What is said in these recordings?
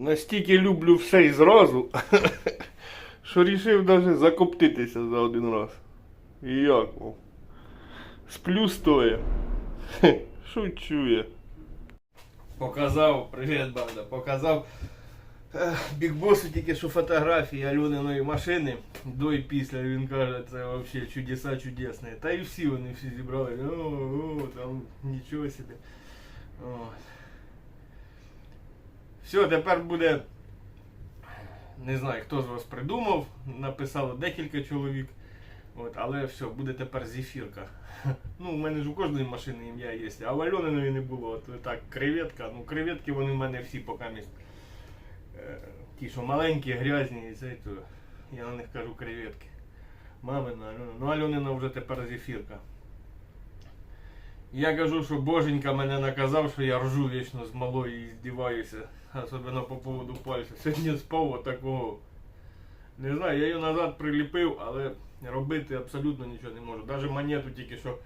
Настільки люблю все і зразу, що рішив навіть закоптитися за один раз. І як? ну? Сплю стоя. Хе, Шучу я. Показав, привіт, банда, показав бікбосу тільки що фотографії Альониної машини до і після. Він каже, це взагалі чудеса чудесні. Та і всі вони всі зібрали. О, о, там нічого собі. От. Все, тепер буде. Не знаю, хто з вас придумав, написало декілька чоловік. От, але все, буде тепер зефірка. Ну, у мене ж у кожної машини ім'я є, а в Альониної не було. От так, креветка. Ну, креветки вони в мене всі поки міст. Е, ті, що маленькі, грязні, і це, то я на них кажу креветки. Мамина, Альона. Ну, Альонина вже тепер зефірка. Я кажу, що боженька мене наказав, що я ржу вічно з малої і здіваюся. Особливо по поводу пальця. Сьогодні спав отакого. Не знаю, я її назад приліпив, але робити абсолютно нічого не можу. Навіть монету тільки що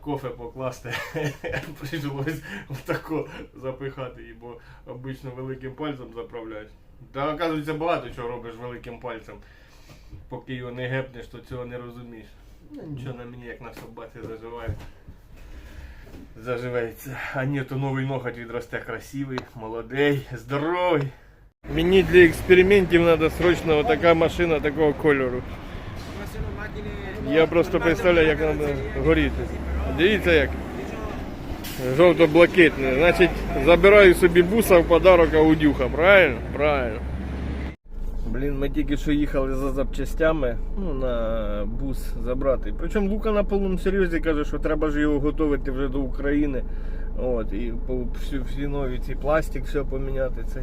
кофе покласти. Прийшлось отако запихати її, бо обично великим пальцем заправляєш. Та оказується багато чого робиш великим пальцем. Поки його не гепнеш, то цього не розумієш. Ну, Нічого на мені як на собаці заживає. Заживеться. А ні, то новий ноготь відросте красивий, молодий, здоровий. Мені для експериментів треба срочно така машина такого кольору. Я просто представляю, як буде горіти. Дивіться як. Жовто-блакитне. Значить, забираю собі буса в подарок аудюха, правильно? Правильно. Блін, ми тільки що їхали за запчастями ну, на бус забрати. Причому Лука на повному серйозі каже, що треба ж його готувати вже до України. От, і всі, всі нові ці пластик, все поміняти. Цей.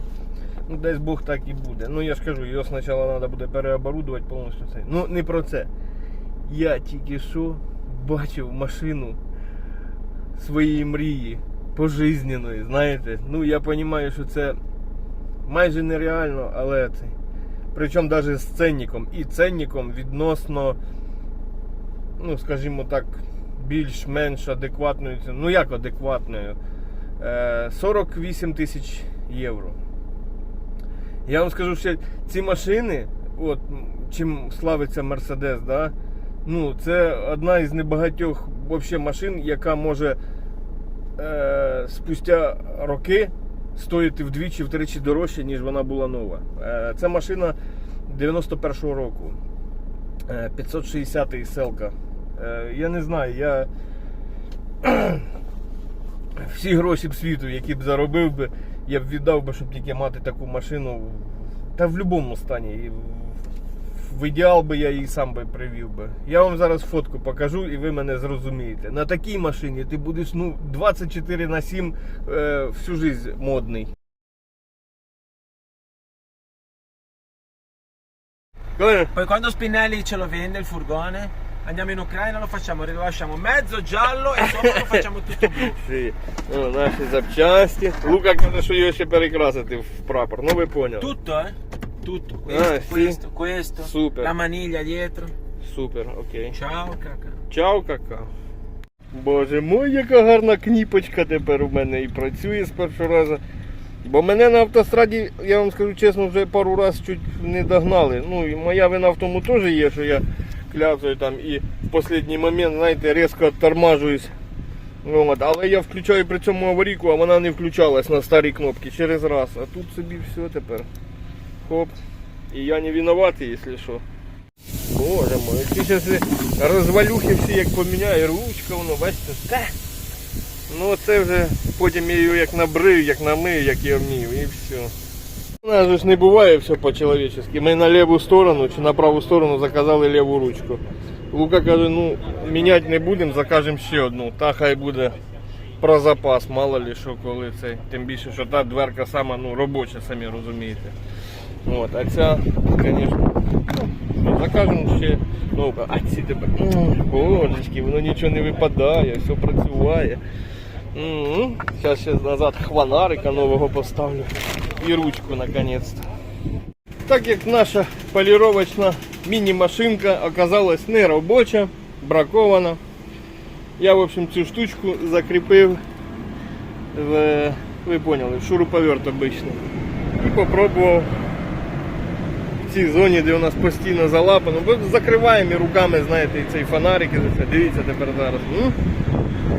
Ну, десь Бог так і буде. Ну я ж кажу, його спочатку треба буде переоборудувати повністю цей. Ну не про це. Я тільки що бачив машину своєї мрії пожизненої, знаєте. Ну я розумію, що це майже нереально, але це. Причому навіть з ценником. І ценником відносно, ну скажімо так, більш-менш адекватною. Ну як адекватною? Е, 48 тисяч євро. Я вам скажу, що ці машини, от, чим славиться Мерседес, да? ну, це одна із небагатьох вообще машин, яка може е, спустя роки стоїти вдвічі-втричі дорожче, ніж вона була нова. Е, це машина 91-го року. Е, 560-й селка. Е, я не знаю, я всі гроші б світу, які б заробив би, я б віддав би, щоб тільки мати таку машину. Та в будь-якому стані. В- ідеал би я її сам би привів би. Я вам зараз фотку покажу і ви мене зрозумієте. На такій машині ти будеш ну, 24 на 7 е, всю жизнь модний. Poi quando Spinelli ce lo vende il furgone, andiamo in Ucraina, lo facciamo, rilasciamo mezzo giallo e sopra lo facciamo tutto blu. Sì. Ну, наші запчасті. Лука каже, що його ще перекрасити в прапор. Ну ви поняли. Tutto, eh? Tutto. Ah, Questo, sì. questo, questo. Super. La maniglia dietro. Супер, окей. Ciao, caca. Чао, кака. Боже мой, яка гарна кніпочка тепер у мене і працює з першого разу. Бо мене на автостраді, я вам скажу чесно, вже пару разів чуть не догнали. Ну і моя вина в тому теж є, що я кляцаю там і в останній момент, знаєте, різко оттормажуюсь. От, але я включаю при цьому аварійку, а вона не включалась на старій кнопці через раз. А тут собі все тепер. Хоп. І я не винуватий, якщо що. Боже мой, ці зараз розвалюхи всі як поміняю, ручка воно, бачите? Та. Ну це вже потім я її як набрив, як намив, як я вмів і все. У нас же ж не буває все по-человечески. Ми на ліву сторону чи на праву сторону заказали ліву ручку. Лука каже, ну міняти не будемо, закажемо ще одну. Та хай буде про запас, мало ли що коли це. Тим більше, що та дверка сама ну, робоча, самі розумієте. От, а ця, звісно, ну, закажемо ще. Ну, а ці тебе. Божечки, воно нічого не випадає, все працює. Зараз ще назад хванарика нового поставлю. І ручку наконец-то. Так як наша поліровочна міні-машинка оказалась не робоча, бракована. Я, в общем, цю штучку закріпив в, ви поняли, шуруповерт обичний. І попробував в цій зоні, де у нас постійно залапано, бо закриваємо і руками, знаєте, і цей фонарик, і це. Дивіться тепер зараз. М?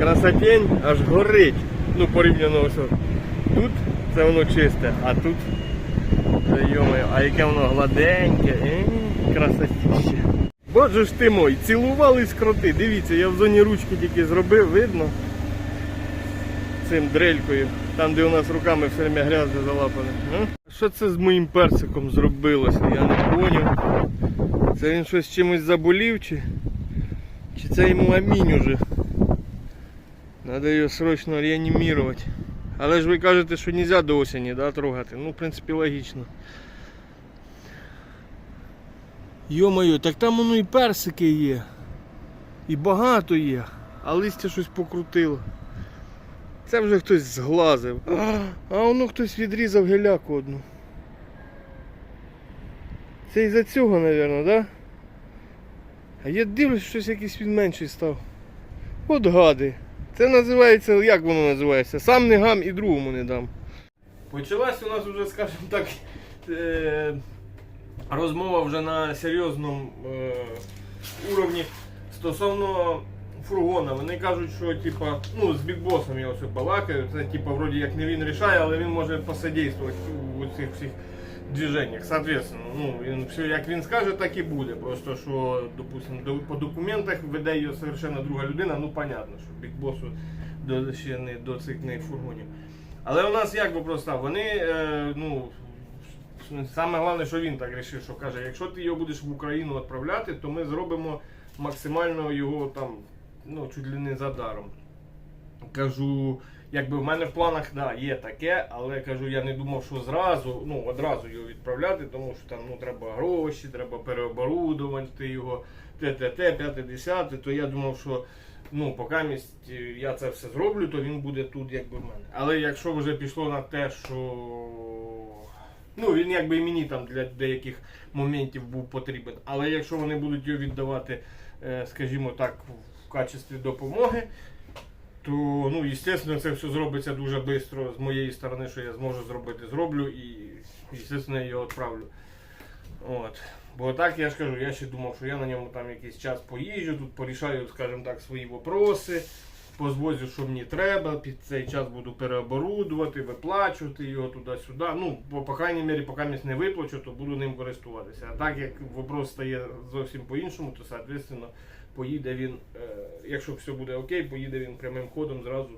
Красотень аж горить. Ну, порівняно от. Тут це воно чисте, а тут, йомаю, а яке воно гладеньке, е, красотіще. Боже ж ти мой, цілувались кроти. Дивіться, я в зоні ручки тільки зробив, видно. Цим дрелькою, там де у нас руками все время грязне залапане. Що це з моїм персиком зробилося? Я не поняв. Це він щось чимось заболів чи, чи це йому амінь уже. Надо його срочно реанімувати. Але ж ви кажете, що не можна до осені да, трогати. Ну, в принципі, логічно. Йо-моє, так там воно і персики є. І багато є. А листя щось покрутило. Це вже хтось зглазив. А, а воно хтось відрізав геляку одну. Це із-за цього, мабуть, да? А я дивлюсь, щось якийсь він менший став. От гади. Це називається, як воно називається? Сам не гам і другому не дам. Почалась у нас вже, скажімо так, е- розмова вже на серйозному е- уровні стосовно фургона. Вони кажуть, що типа, ну, з бікбосом я ось балакаю, це типа вроді як не він рішає, але він може посодействувати у цих всіх движениях. Соответственно, ну, він все як він скаже, так і буде. Просто що, допустим, до- по документах веде його совершенно друга людина, ну понятно, що бікбосу до, ще не до цих не фургонів. Але у нас як би просто, вони, е, ну, саме головне, що він так вирішив, що каже, якщо ти його будеш в Україну відправляти, то ми зробимо максимально його там, ну, чуть ли не за даром. Кажу, якби в мене в планах да, є таке, але кажу, я не думав, що зразу, ну, одразу його відправляти, тому що там ну, треба гроші, треба переоборудувати його, ТТТ, 5 10 то я думав, що ну, поки місць я це все зроблю, то він буде тут якби в мене. Але якщо вже пішло на те, що ну, він якби і мені там для деяких моментів був потрібен. Але якщо вони будуть його віддавати, е, скажімо так, в качестві допомоги, то, ну, звісно, це все зробиться дуже швидко з моєї сторони, що я зможу зробити, зроблю і, звісно, його відправлю. От. Бо так я ж кажу, я ще думав, що я на ньому там якийсь час поїжджу, тут порішаю, скажімо так, свої вопроси, позвозю, що мені треба, під цей час буду переоборудувати, виплачувати його туди-сюди. Ну, по, по крайній мірі, поки місь не виплачу, то буду ним користуватися. А так як вопрос стає зовсім по-іншому, то, соответственно, поїде він, е, якщо все буде окей, поїде він прямим ходом зразу.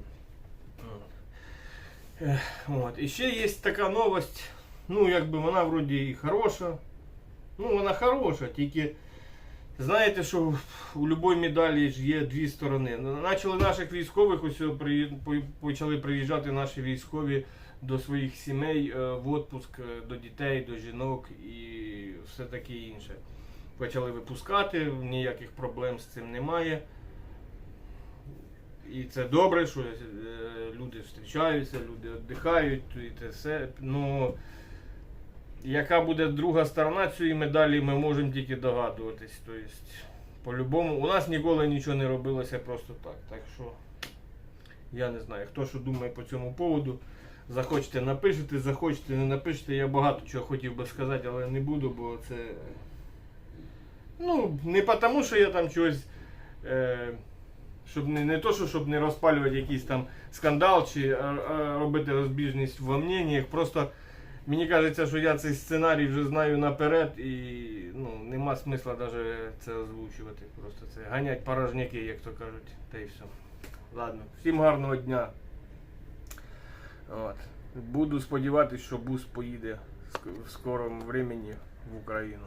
Е, От. І ще є така новость, ну якби вона вроді і хороша. Ну, вона хороша, тільки знаєте, що у будь-якій медалі ж є дві сторони. Почали наших військових, ось при- почали приїжджати наші військові до своїх сімей е, в відпуск, е, до дітей, до жінок і все таке інше. Почали випускати, ніяких проблем з цим немає. І це добре, що е, люди зустрічаються, люди віддихають і те все. Ну, яка буде друга сторона цієї медалі, ми можемо тільки догадуватись. Тобто, по-любому, у нас ніколи нічого не робилося просто так. Так що я не знаю, хто що думає по цьому поводу. Захочете напишете, захочете не напишете. Я багато чого хотів би сказати, але не буду, бо це. Ну, не тому, що я там чогось. Е, щоб не, не то, що щоб не розпалювати якийсь там скандал чи е, е, робити розбіжність в мненнях, просто мені кажеться, що я цей сценарій вже знаю наперед і ну, нема смисла навіть це озвучувати. Просто це ганять порожняки, як то кажуть, та й все. Ладно, всім гарного дня. От. Буду сподіватися, що бус поїде в скорому времені в Україну.